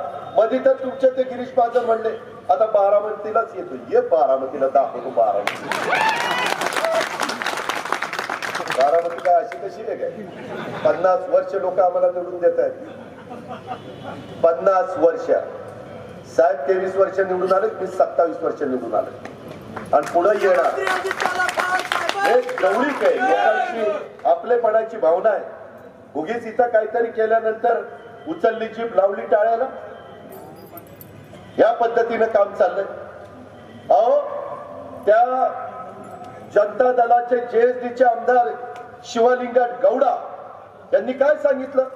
मध्ये तर तुमचे ते गिरीश महाजन म्हणले आता बारामतीलाच येतो ये बारामतीला दाखवतो बारामती. बारामती काय अशी कशी आहे काय? पन्नास वर्ष लोक आम्हाला निवडून देत आहेत. पन्नास वर्ष. साहेब तेवीस वर्ष निवडून आले मी सत्तावीस वर्ष निवडून आले आणि पुढे येणार. हे जवळीक आहे. लोकांची आपलेपणाची भावना आहे. उगीच इथं काहीतरी केल्यानंतर उचलली जीप लावली टाळ्याला. या पद्धतीनं काम चाललंय. अहो त्या जनता दलाचे जेएसडीचे आमदार शिवलिंगट गौडा यांनी काय सांगितलं?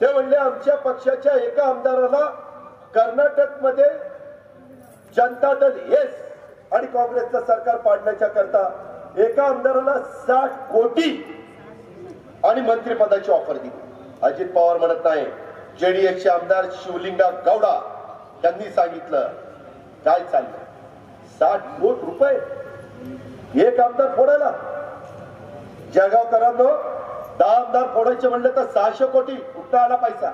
ते म्हणले आमच्या पक्षाच्या एका आमदाराला कर्नाटकमध्ये जनता दल येस आणि काँग्रेसचं सरकार पाडण्याच्या करता एका आमदाराला साठ कोटी आणि मंत्रिपदाची ऑफर दिली. अजित पवार म्हणत नाही. जेडीएसचे आमदार शिवलिंगा गौडा यांनी सांगितलं काय चाललं? साठ कोट रुपये? एक आमदार फोडायला. जळगावकरांनो दहा आमदार फोडायचे म्हणले तर सहाशे कोटी कुठं आला पैसा?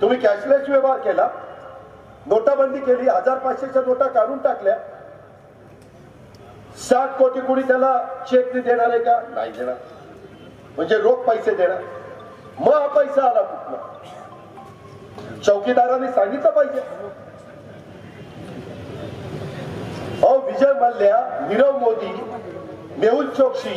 तुम्ही कॅशलेस व्यवहार केला. नोटाबंदी केली हजार पाचशेच्या नोटा काढून टाकल्या. साठ कोटी कुणी त्याला चेक देणार आहे का? नाही देणार. म्हणजे रोख पैसे देणार. मग हा पैसा आला कुठला चौकीदारांनी सांगितलं पाहिजे. अहो विजय मल्ल्या नीरव मोदी मेहुल चोक्सी